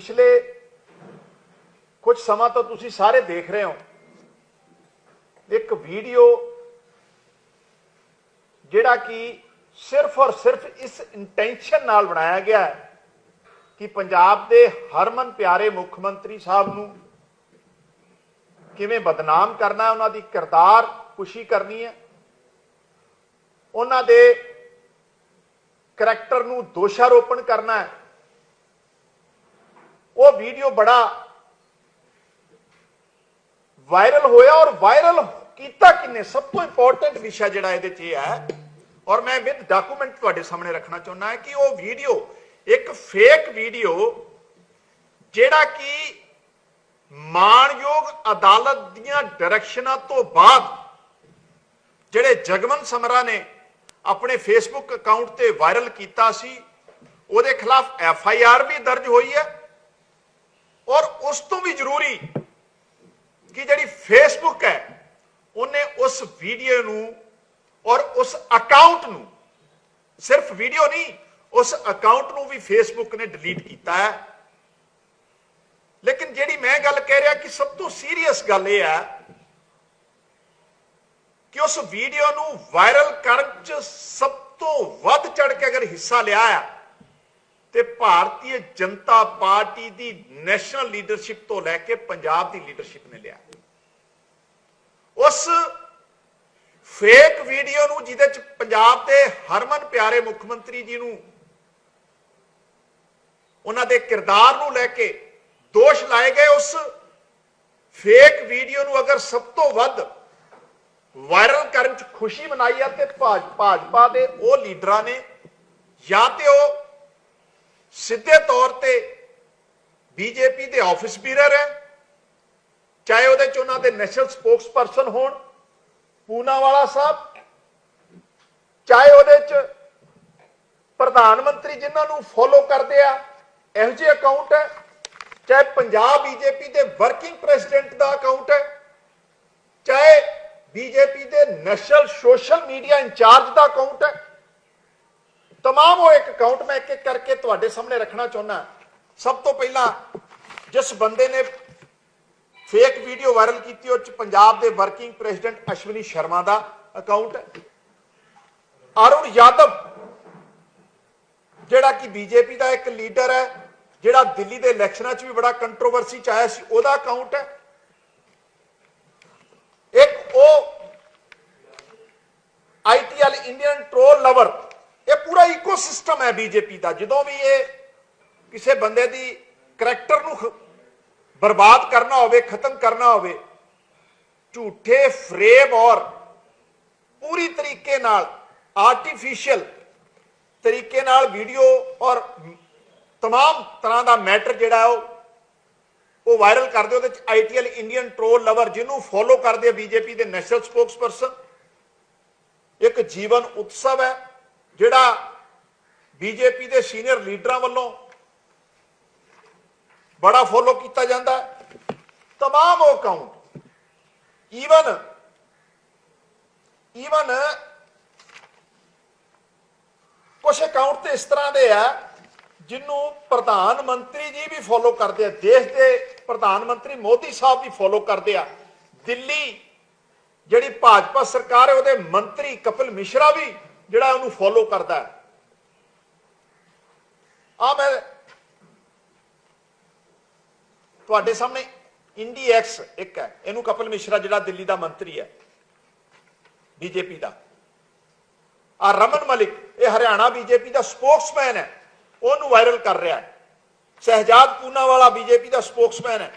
ਪਿਛਲੇ ਕੁਝ ਸਮਾਂ ਤੋਂ ਤੁਸੀਂ ਸਾਰੇ ਦੇਖ ਰਹੇ ਹੋ, ਇੱਕ ਵੀਡੀਓ ਜਿਹੜਾ ਕਿ ਸਿਰਫ ਔਰ ਸਿਰਫ ਇਸ ਇੰਟੈਂਸ਼ਨ ਨਾਲ ਬਣਾਇਆ ਗਿਆ ਹੈ ਕਿ ਪੰਜਾਬ ਦੇ ਹਰਮਨ ਪਿਆਰੇ ਮੁੱਖ ਮੰਤਰੀ ਸਾਹਿਬ ਨੂੰ ਕਿਵੇਂ ਬਦਨਾਮ ਕਰਨਾ ਉਹਨਾਂ ਦੀ ਕਿਰਦਾਰ ਖੁਸ਼ੀ ਕਰਨੀ ਹੈ। ਉਹਨਾਂ ਦੇ ਕਰੈਕਟਰ ਨੂੰ ਦੋਸ਼ਾਰੋਪਣ ਕਰਨਾ ਹੈ। ਉਹ ਵੀਡੀਓ ਬੜਾ ਵਾਇਰਲ ਹੋਇਆ ਔਰ ਵਾਇਰਲ ਕੀਤਾ ਕਿੰਨੇ? ਸਭ ਤੋਂ ਇੰਪੋਰਟੈਂਟ ਵਿਸ਼ਾ ਜਿਹੜਾ ਇਹਦੇ 'ਚ ਇਹ ਹੈ ਔਰ ਮੈਂ ਵਿਦ ਡਾਕੂਮੈਂਟ ਤੁਹਾਡੇ ਸਾਹਮਣੇ ਰੱਖਣਾ ਚਾਹੁੰਦਾ ਹਾਂ ਕਿ ਉਹ ਵੀਡੀਓ ਇੱਕ ਫੇਕ ਵੀਡੀਓ ਜਿਹੜਾ ਕਿ ਮਾਣਯੋਗ ਅਦਾਲਤ ਦੀਆਂ ਡਾਇਰੈਕਸ਼ਨਾਂ ਤੋਂ ਬਾਅਦ ਜਿਹੜੇ ਜਗਮਨ ਸਮਰਾ ਨੇ ਆਪਣੇ ਫੇਸਬੁੱਕ ਅਕਾਊਂਟ ਤੇ ਵਾਇਰਲ ਕੀਤਾ ਸੀ, ਉਹਦੇ ਖਿਲਾਫ ਐਫ ਆਈ ਆਰ ਵੀ ਦਰਜ ਹੋਈ ਹੈ। ਔਰ ਉਸ ਤੋਂ ਵੀ ਜ਼ਰੂਰੀ ਕਿ ਜਿਹੜੀ ਫੇਸਬੁੱਕ ਹੈ, ਉਹਨੇ ਉਸ ਵੀਡੀਓ ਨੂੰ ਔਰ ਉਸ ਅਕਾਊਂਟ ਨੂੰ, ਸਿਰਫ ਵੀਡੀਓ ਨਹੀਂ, ਉਸ ਅਕਾਊਂਟ ਨੂੰ ਵੀ ਫੇਸਬੁੱਕ ਨੇ ਡਿਲੀਟ ਕੀਤਾ ਹੈ। ਲੇਕਿਨ ਜਿਹੜੀ ਮੈਂ ਗੱਲ ਕਹਿ ਰਿਹਾ ਕਿ ਸਭ ਤੋਂ ਸੀਰੀਅਸ ਗੱਲ ਇਹ ਹੈ ਕਿ ਉਸ ਵੀਡੀਓ ਨੂੰ ਵਾਇਰਲ ਕਰਨ ਚ ਸਭ ਤੋਂ ਵੱਧ ਚੜ ਕੇ ਅਗਰ ਹਿੱਸਾ ਲਿਆ ਹੈ ਤੇ ਭਾਰਤੀ ਜਨਤਾ ਪਾਰਟੀ ਦੀ ਨੈਸ਼ਨਲ ਲੀਡਰਸ਼ਿਪ ਤੋਂ ਲੈ ਕੇ ਪੰਜਾਬ ਦੀ ਲੀਡਰਸ਼ਿਪ ਨੇ ਲਿਆ। ਉਸ ਫੇਕ ਵੀਡੀਓ ਨੂੰ ਜਿਹਦੇ ਚ ਪੰਜਾਬ ਦੇ ਹਰਮਨ ਪਿਆਰੇ ਮੁੱਖ ਮੰਤਰੀ ਜੀ ਨੂੰ ਉਹਨਾਂ ਦੇ ਕਿਰਦਾਰ ਨੂੰ ਲੈ ਕੇ ਦੋਸ਼ ਲਾਏ ਗਏ, ਉਸ ਫੇਕ ਵੀਡੀਓ ਨੂੰ ਅਗਰ ਸਭ ਤੋਂ ਵੱਧ ਵਾਇਰਲ ਕਰਨ ਚ ਖੁਸ਼ੀ ਮਨਾਈ ਆ ਤੇ ਭਾਜ- ਭਾਜਪਾ ਦੇ ਉਹ ਲੀਡਰਾਂ ਨੇ ਜਾਂ ਤੇ ਉਹ ਸਿੱਧੇ ਤੌਰ ਤੇ ਬੀਜੇਪੀ ਦੇ ਆਫਿਸ ਬੀਰਰ ਹੈ। ਚਾਹੇ ਉਹਦੇ ਚ ਉਹਨਾਂ ਦੇ ਨੈਸ਼ਨਲ ਸਪੋਕਸਪਰਸਨ ਹੋਣ, ਪੂਨਾਵਾਲਾ ਸਾਹਿਬ। ਚਾਹੇ ਉਹਦੇ ਚ ਪ੍ਰਧਾਨ ਮੰਤਰੀ ਜਿਨ੍ਹਾਂ ਨੂੰ ਫੋਲੋ ਕਰਦੇ ਆ, ਇਹੋ ਜਿਹੇ ਅਕਾਊਂਟ ਹੈ। ਚਾਹੇ ਪੰਜਾਬ ਬੀਜੇਪੀ ਦੇ ਵਰਕਿੰਗ ਪ੍ਰੈਜ਼ੀਡੈਂਟ ਦਾ ਅਕਾਊਂਟ ਹੈ। ਚਾਹੇ ਬੀਜੇਪੀ ਦੇ ਨੈਸ਼ਨਲ ਸੋਸ਼ਲ ਮੀਡੀਆ ਇੰਚਾਰਜ ਦਾ ਅਕਾਊਂਟ ਹੈ। ਤਮਾਮ ਉਹ ਇੱਕ ਅਕਾਊਂਟ ਮੈਂ ਇੱਕ ਇੱਕ ਕਰਕੇ ਤੁਹਾਡੇ ਸਾਹਮਣੇ ਰੱਖਣਾ ਚਾਹੁੰਦਾ ਸਭ ਤੋਂ ਪਹਿਲਾਂ ਜਿਸ ਬੰਦੇ ਨੇ ਫੇਕ ਵੀਡੀਓ ਵਾਇਰਲ ਕੀਤੀ ਉਹ ਚ ਪੰਜਾਬ ਦੇ ਵਰਕਿੰਗ ਪ੍ਰੈਜ਼ੀਡੈਂਟ ਅਸ਼ਵਨੀ ਸ਼ਰਮਾ ਦਾ ਅਕਾਊਂਟ ਅਰੁਣ ਯਾਦਵ ਜਿਹੜਾ ਕਿ ਬੀਜੇਪੀ ਦਾ ਇੱਕ ਲੀਡਰ ਹੈ ਜਿਹੜਾ ਦਿੱਲੀ ਦੇ ਇਲੈਕਸ਼ਨਾਂ 'ਚ ਵੀ ਬੜਾ ਕੰਟਰੋਵਰਸੀ ਚ ਆਇਆ ਸੀ ਉਹਦਾ ਅਕਾਊਂਟ ਹੈ ਇੱਕ ਉਹ ITL Indian troll lover ਪੂਰਾ ਇਕੋਸਿਸਟਮ ਹੈ ਬੀਜੇਪੀ ਦਾ ਜਦੋਂ ਵੀ ਇਹ ਕਿਸੇ ਬੰਦੇ ਦੀ ਕਰੈਕਟਰ ਨੂੰ ਖ- ਬਰਬਾਦ ਕਰਨਾ ਹੋਵੇ ਖਤਮ ਕਰਨਾ ਹੋਵੇ ਝੂਠੇ ਫਰੇਮ ਔਰ ਪੂਰੀ ਤਰੀਕੇ ਨਾਲ ਆਰਟੀਫੀਸ਼ੀਅਲ ਤਰੀਕੇ ਨਾਲ ਵੀਡੀਓ ਔਰ तमाम ਤਰ੍ਹਾਂ ਦਾ ਮੈਟਰ ਜਿਹੜਾ ਹੈ ਉਹ ਉਹ ਵਾਇਰਲ ਕਰਦੇ ਉਹਦੇ ਚ ਆਈਟੀਐਲ ਇੰਡੀਅਨ ਟ੍ਰੋਲ ਲਵਰ ਜਿਹਨੂੰ ਫੋਲੋ ਕਰਦੇ ਆ ਬੀਜੇਪੀ ਦੇ ਨੈਸ਼ਨਲ ਸਪੋਕਸਪਰਸਨ ਇੱਕ ਜੀਵਨ ਉਤਸਵ ਹੈ ਜਿਹੜਾ ਬੀਜੇਪੀ ਦੇ ਸੀਨੀਅਰ ਲੀਡਰਾਂ ਵੱਲੋਂ ਬੜਾ ਫੋਲੋ ਕੀਤਾ ਜਾਂਦਾ ਹੈ तमाम ਉਹ ਅਕਾਊਂਟ ਈਵਨ ਈਵਨ ਕੁਝ ਅਕਾਊਂਟ ਤੇ ਇਸ ਤਰ੍ਹਾਂ ਦੇ ਆ ਜਿਹਨੂੰ ਪ੍ਰਧਾਨ ਮੰਤਰੀ ਜੀ ਵੀ ਫੋਲੋ ਕਰਦੇ ਆ ਦੇਸ਼ ਦੇ ਪ੍ਰਧਾਨ ਮੰਤਰੀ ਮੋਦੀ ਸਾਹਿਬ ਵੀ ਫੋਲੋ ਕਰਦੇ ਆ ਦਿੱਲੀ ਜਿਹੜੀ ਭਾਜਪਾ ਸਰਕਾਰ ਹੈ ਉਹਦੇ ਮੰਤਰੀ ਕਪਿਲ ਮਿਸ਼ਰਾ ਵੀ ਜਿਹੜਾ ਉਹਨੂੰ ਫੋਲੋ ਕਰਦਾ ਹੈ ਆ ਮੈਂ ਤੁਹਾਡੇ ਸਾਹਮਣੇ ਇੰਡੀ ਐਕਸ ਇੱਕ ਹੈ। ਇਹਨੂੰ ਕਪਿਲ ਮਿਸ਼ਰਾ ਜਿਹੜਾ ਦਿੱਲੀ ਦਾ ਮੰਤਰੀ ਹੈ, ਬੀਜੇਪੀ ਦਾ। ਆ ਰਮਨ ਮਲਿਕ, ਇਹ ਹਰਿਆਣਾ ਬੀਜੇਪੀ ਦਾ ਸਪੋਕਸਮੈਨ ਹੈ। ਉਹਨੂੰ ਵਾਇਰਲ ਕਰ ਰਿਹਾ ਹੈ। ਸਹਿਜਾਦ ਪੂਨਾਵਾਲਾ ਬੀਜੇਪੀ ਦਾ ਸਪੋਕਸਮੈਨ ਹੈ।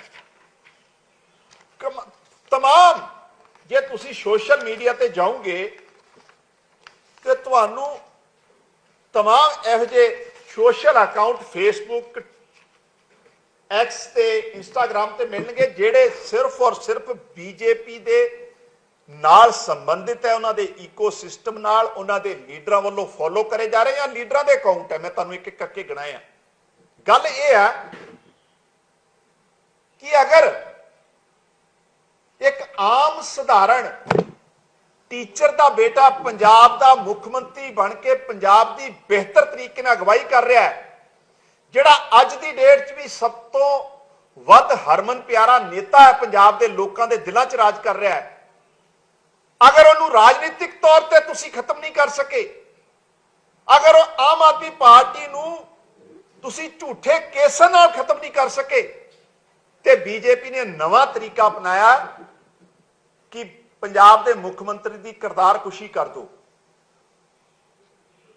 ਤਮਾਮ, ਜੇ ਤੁਸੀਂ ਸੋਸ਼ਲ ਮੀਡੀਆ ਤੇ ਜਾਓਗੇ, ਤੇ ਤੁਹਾਨੂੰ ਤਮਾਮ ਇਹੋ ਜਿਹੇ ਸੋਸ਼ਲ ਅਕਾਊਂਟ ਫੇਸਬੁੱਕ ਐਕਸ ਤੇ ਇੰਸਟਾਗ੍ਰam ਤੇ ਮਿਲਣਗੇ, ਜਿਹੜੇ ਸਿਰਫ ਔਰ ਸਿਰਫ ਬੀਜੇਪੀ ਦੇ ਨਾਲ ਸੰਬੰਧਿਤ ਹੈ, ਉਹਨਾਂ ਦੇ ਇਕੋਸਿਸਟਮ ਨਾਲ, ਉਹਨਾਂ ਦੇ ਲੀਡਰਾਂ ਵੱਲੋਂ ਫੋਲੋ ਕਰੇ ਜਾ ਰਹੇ ਆ, ਲੀਡਰਾਂ ਦੇ ਅਕਾਊਂਟ ਹੈ, ਮੈਂ ਤੁਹਾਨੂੰ ਇੱਕ ਇੱਕ ਕਰਕੇ ਗਿਣਾਇਆ ਗੱਲ ਇਹ ਆ ਕਿ ਅਗਰ ਇੱਕ ਆਮ ਸਧਾਰਨ ਟੀਚਰ ਦਾ ਬੇਟਾ ਪੰਜਾਬ ਦਾ ਮੁੱਖ ਮੰਤਰੀ ਬਣ ਕੇ ਪੰਜਾਬ ਦੀ ਬਿਹਤਰ ਤਰੀਕੇ ਨਾਲ ਅਗਵਾਈ ਕਰ ਰਿਹਾ ਹੈ, ਜਿਹੜਾ ਅੱਜ ਦੀ ਡੇਟ 'ਚ ਵੀ ਸਭ ਤੋਂ ਵੱਧ ਹਰਮਨ ਪਿਆਰਾ ਨੇਤਾ ਹੈ, ਪੰਜਾਬ ਦੇ ਲੋਕਾਂ ਦੇ ਦਿਲਾਂ 'ਚ ਰਾਜ ਕਰ ਰਿਹਾ ਹੈ। ਅਗਰ ਉਹਨੂੰ ਰਾਜਨੀਤਿਕ ਤੌਰ ਤੇ ਤੁਸੀਂ ਖਤਮ ਨਹੀਂ ਕਰ ਸਕੇ, ਅਗਰ ਉਹ ਆਮ ਆਦਮੀ ਪਾਰਟੀ ਨੂੰ ਤੁਸੀਂ ਝੂਠੇ ਕੇਸਾਂ ਨਾਲ ਖਤਮ ਨਹੀਂ ਕਰ ਸਕੇ, ਤੇ ਬੀਜੇਪੀ ਨੇ ਨਵਾਂ ਤਰੀਕਾ ਅਪਣਾਇਆ ਕਿ ਪੰਜਾਬ ਦੇ ਮੁੱਖ ਮੰਤਰੀ ਦੀ ਕਿਰਦਾਰ ਕੁਸ਼ੀ ਕਰ ਦੋ।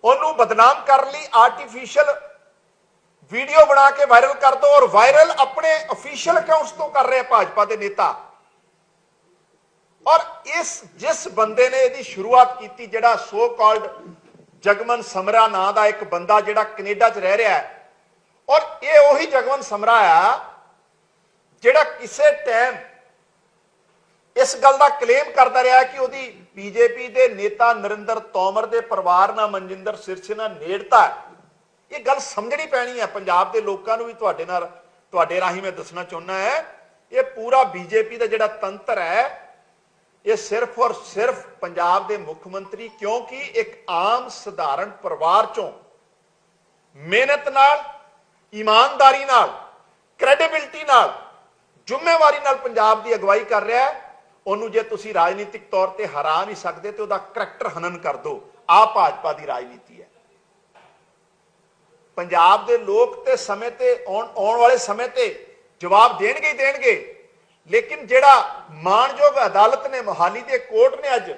ਉਹਨੂੰ ਬਦਨਾਮ ਕਰਨ ਲਈ ਆਰਟੀਫੀਸ਼ੀਅਲ ਵੀਡੀਓ ਬਣਾ ਕੇ ਵਾਇਰਲ ਕਰ ਦੋ ਔਰ ਵਾਇਰਲ ਆਪਣੇ ਅਫੀਸ਼ੀਅਲ ਅਕਾਊਂਟਸ ਤੋਂ ਕਰ ਰਹੇ ਭਾਜਪਾ ਦੇ ਨੇਤਾ। ਔਰ ਇਸ, ਜਿਸ ਬੰਦੇ ਨੇ ਇਹਦੀ ਸ਼ੁਰੂਆਤ ਕੀਤੀ, ਜਿਹੜਾ ਸੋ ਕਾਲਡ ਜਗਮਨ ਸਮਰਾ ਨਾਂ ਦਾ ਇੱਕ ਬੰਦਾ ਜਿਹੜਾ ਕੈਨੇਡਾ 'ਚ ਰਹਿ ਰਿਹਾ ਹੈ। ਔਰ ਇਹ ਉਹੀ ਜਗਮਨ ਸਮਰਾ ਆ, ਜਿਹੜਾ ਕਿਸੇ ਟਾਈਮ ਇਸ ਗੱਲ ਦਾ ਕਲੇਮ ਕਰਦਾ ਰਿਹਾ ਕਿ ਉਹਦੀ ਬੀਜੇਪੀ ਦੇ ਨੇਤਾ ਨਰਿੰਦਰ ਤੋਮਰ ਦੇ ਪਰਿਵਾਰ ਨਾਲ ਮਨਜਿੰਦਰ ਸਿਰਸੇ ਨਾਲ ਨੇੜਤਾ ਇਹ ਗੱਲ ਸਮਝਣੀ ਪੈਣੀ ਹੈ। ਪੰਜਾਬ ਦੇ ਲੋਕਾਂ ਨੂੰ ਵੀ ਤੁਹਾਡੇ ਨਾਲ, ਤੁਹਾਡੇ ਰਾਹੀਂ ਮੈਂ ਦੱਸਣਾ ਚਾਹੁੰਦਾ ਹੈ, ਇਹ ਪੂਰਾ ਬੀਜੇਪੀ ਦਾ ਜਿਹੜਾ ਤੰਤਰ ਹੈ, ਇਹ ਸਿਰਫ ਔਰ ਸਿਰਫ ਪੰਜਾਬ ਦੇ ਮੁੱਖ ਮੰਤਰੀ, ਕਿਉਂਕਿ ਇੱਕ ਆਮ ਸਧਾਰਨ ਪਰਿਵਾਰ ਚੋਂ ਮਿਹਨਤ ਨਾਲ, ਇਮਾਨਦਾਰੀ ਨਾਲ ਕ੍ਰੈਡੀਬਿਲਟੀ ਨਾਲ, ਜ਼ਿੰਮੇਵਾਰੀ ਨਾਲ ਪੰਜਾਬ ਦੀ ਅਗਵਾਈ ਕਰ ਰਿਹਾ ਹੈ। ਉਹਨੂੰ ਜੇ ਤੁਸੀਂ ਰਾਜਨੀਤਿਕ ਤੌਰ ਤੇ ਹਰਾ ਨਹੀਂ ਸਕਦੇ ਤੇ ਉਹਦਾ ਕਰੈਕਟਰ ਹਨਨ ਕਰ ਦਿਓ। ਆ ਭਾਜਪਾ ਦੀ ਰਾਜਨੀਤੀ ਹੈ। ਪੰਜਾਬ ਦੇ ਲੋਕ ਤੇ ਸਮੇਂ ਤੇ ਆਉਣ ਵਾਲੇ ਸਮੇਂ ਤੇ ਜਵਾਬ ਦੇਣਗੇ ਹੀ ਦੇਣਗੇ। ਲੇਕਿਨ ਜਿਹੜਾ ਮਾਨਯੋਗ ਅਦਾਲਤ ਨੇ, ਮੋਹਾਲੀ ਦੇ ਕੋਰਟ ਨੇ ਅੱਜ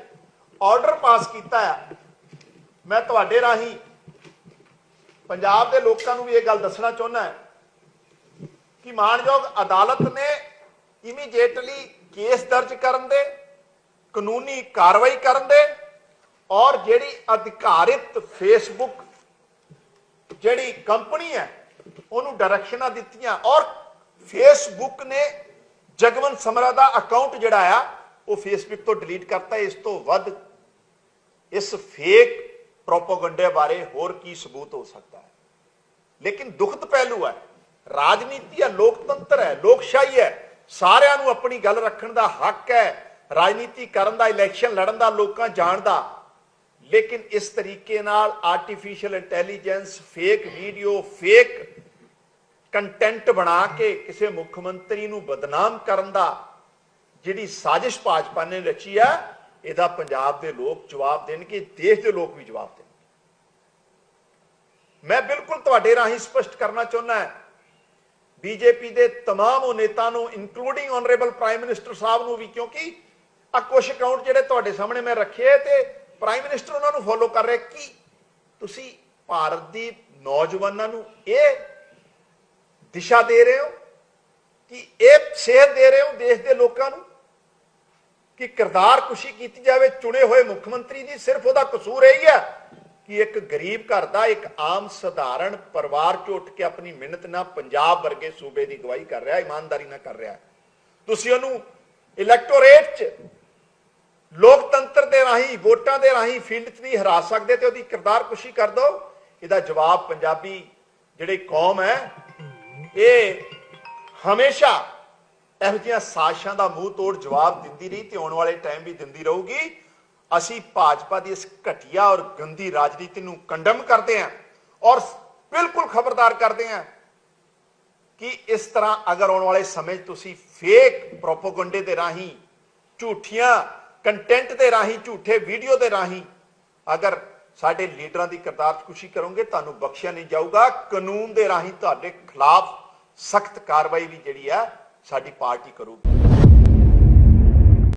ਆਰਡਰ ਪਾਸ ਕੀਤਾ ਹੈ ਮੈਂ ਤੁਹਾਡੇ ਰਾਹੀਂ ਪੰਜਾਬ ਦੇ ਲੋਕਾਂ ਨੂੰ ਵੀ ਇਹ ਗੱਲ ਦੱਸਣਾ ਚਾਹੁੰਦਾ ਹਾਂ ਕਿ ਮਾਨਯੋਗ ਅਦਾਲਤ ਨੇ ਇਮੀਡੀਏਟਲੀ ਕੇਸ ਦਰਜ ਕਰਨ ਦੇ, ਕਾਨੂੰਨੀ ਕਾਰਵਾਈ ਕਰਨ ਦੇ, ਔਰ ਜਿਹੜੀ ਅਧਿਕਾਰਿਤ ਫੇਸਬੁੱਕ ਜਿਹੜੀ ਕੰਪਨੀ ਹੈ, ਉਹਨੂੰ ਡਾਇਰੈਕਸ਼ਨਾਂ ਦਿੱਤੀਆਂ, ਔਰ ਫੇਸਬੁੱਕ ਨੇ ਜਗਵੰਤ ਸਮਰਾ ਦਾ ਅਕਾਊਂਟ ਜਿਹੜਾ ਆ, ਉਹ ਫੇਸਬੁੱਕ ਤੋਂ ਡਿਲੀਟ ਕਰਤਾ, ਇਸ ਤੋਂ ਵੱਧ ਇਸ ਫੇਕ ਪ੍ਰੋਪਗੈਂਡੇ ਬਾਰੇ ਹੋਰ ਕੀ ਸਬੂਤ ਹੋ ਸਕਦਾ ਹੈ। ਲੇਕਿਨ ਦੁਖਦ ਪਹਿਲੂ ਹੈ, ਰਾਜਨੀਤੀ ਹੈ, ਲੋਕਤੰਤਰ ਹੈ, ਲੋਕਸ਼ਾਹੀ ਹੈ ਸਾਰਿਆਂ ਨੂੰ ਆਪਣੀ ਗੱਲ ਰੱਖਣ ਦਾ ਹੱਕ ਹੈ, ਰਾਜਨੀਤੀ ਕਰਨ ਦਾ ਇਲੈਕਸ਼ਨ ਲੜਨ ਦਾ, ਲੋਕਾਂ ਜਾਣ ਦਾ। ਲੇਕਿਨ ਇਸ ਤਰੀਕੇ ਨਾਲ artificial intelligence fake video fake content ਬਣਾ ਕੇ ਕਿਸੇ ਮੁੱਖ ਮੰਤਰੀ ਨੂੰ ਬਦਨਾਮ ਕਰਨ ਦਾ ਜਿਹੜੀ ਸਾਜ਼ਿਸ਼ ਭਾਜਪਾ ਨੇ ਰਚੀ ਹੈ ਇਹਦਾ ਪੰਜਾਬ ਦੇ ਲੋਕ ਜਵਾਬ ਦੇਣਗੇ, ਦੇਸ਼ ਦੇ ਲੋਕ ਵੀ ਜਵਾਬ ਦੇਣਗੇ। ਮੈਂ ਬਿਲਕੁਲ ਤੁਹਾਡੇ ਰਾਹੀਂ ਸਪਸ਼ਟ ਕਰਨਾ ਚਾਹੁੰਦਾ ਹਾਂ ਬੀਜੇਪੀ ਦੇ तमाम ਉਹ ਨੇਤਾ ਨੂੰ ਇਨਕਲੂਡਿੰਗ ਆਨਰੇਬਲ ਪ੍ਰਾਈਮ ਮਿਨਿਸਟਰ ਸਾਹਿਬ ਨੂੰ ਵੀ ਕਿਉਂਕਿ ਆ ਕੁਝ ਅਕਾਊਂਟ ਜਿਹੜੇ ਤੁਹਾਡੇ ਸਾਹਮਣੇ ਮੈਂ ਰੱਖੇ ਤੇ ਪ੍ਰਾਈਮ ਮਿਨਿਸਟਰ ਉਹਨਾਂ ਨੂੰ ਫੋਲੋ ਕਰ ਰਿਹਾ ਕਿ ਤੁਸੀਂ ਭਾਰਤ ਦੀ ਨੌਜਵਾਨਾਂ ਨੂੰ ਇਹ ਦਿਸ਼ਾ ਦੇ ਰਹੇ ਹੋ ਕਿ ਇਹ ਸੇਧ ਦੇ ਰਹੇ ਹੋ ਦੇਸ਼ ਦੇ ਲੋਕਾਂ ਨੂੰ ਕਿ ਕਿਰਦਾਰ ਕੁਸ਼ੀ ਕੀਤੀ ਜਾਵੇ ਚੁਣੇ ਹੋਏ ਮੁੱਖ ਮੰਤਰੀ ਦੀ ਸਿਰਫ ਉਹਦਾ ਕਸੂਰ ਇਹੀ ਹੈ ਕਿ ਇੱਕ ਗਰੀਬ ਘਰ ਦਾ ਇੱਕ ਆਮ ਸਧਾਰਨ ਪਰਿਵਾਰ ਚ ਉੱਠ ਕੇ ਆਪਣੀ ਮਿਹਨਤ ਨਾਲ ਪੰਜਾਬ ਵਰਗੇ ਸੂਬੇ ਦੀ ਗਵਾਹੀ ਕਰ ਰਿਹਾ, ਇਮਾਨਦਾਰੀ ਨਾਲ ਕਰ ਰਿਹਾ ਤੁਸੀਂ ਉਹਨੂੰ ਇਲੈਕਟੋਰੇਟ 'ਚ ਲੋਕਤੰਤਰ ਦੇ ਰਾਹੀਂ, ਵੋਟਾਂ ਦੇ ਰਾਹੀਂ ਫੀਲਡ 'ਚ ਨਹੀਂ ਹਰਾ ਸਕਦੇ ਤੇ ਉਹਦੀ ਕਿਰਦਾਰ ਕੁਸ਼ੀ ਕਰ ਦਿਓ। ਇਹਦਾ ਜਵਾਬ ਪੰਜਾਬੀ ਜਿਹੜੀ ਕੌਮ ਹੈ, ਇਹ ਹਮੇਸ਼ਾ ਇਹੋ ਜਿਹੀਆਂ ਸਾਸ਼ਾਂ ਦਾ ਮੂੰਹ ਤੋੜ ਜਵਾਬ ਦਿੰਦੀ ਰਹੀ ਤੇ ਆਉਣ ਵਾਲੇ ਟਾਈਮ ਵੀ ਦਿੰਦੀ ਰਹੂਗੀ। ਅਸੀਂ ਭਾਜਪਾ ਦੀ ਇਸ ਘਟੀਆ ਔਰ ਗੰਦੀ ਰਾਜਨੀਤੀ ਨੂੰ ਕੰਡਮ ਕਰਦੇ ਹਾਂ ਔਰ ਬਿਲਕੁਲ ਖਬਰਦਾਰ ਕਰਦੇ ਹਾਂ ਕਿ ਇਸ ਤਰ੍ਹਾਂ ਅਗਰ ਆਉਣ ਵਾਲੇ ਸਮੇਂ 'ਚ ਤੁਸੀਂ ਫੇਕ ਪ੍ਰੋਪਗੈਂਡੇ ਦੇ ਰਾਹੀਂ, ਝੂਠੀਆਂ ਕੰਟੈਂਟ ਦੇ ਰਾਹੀਂ, ਝੂਠੇ ਵੀਡੀਓ ਦੇ ਰਾਹੀਂ ਅਗਰ ਸਾਡੇ ਲੀਡਰਾਂ ਦੀ ਕਰਤਾਰਕੁਸ਼ੀ ਕਰੋਗੇ, ਤੁਹਾਨੂੰ ਬਖਸ਼ਿਆ ਨਹੀਂ ਜਾਊਗਾ। ਕਾਨੂੰਨ ਦੇ ਰਾਹੀਂ ਤੁਹਾਡੇ ਖਿਲਾਫ ਸਖਤ ਕਾਰਵਾਈ ਵੀ ਜਿਹੜੀ ਹੈ ਸਾਡੀ ਪਾਰਟੀ ਕਰੂਗੀ।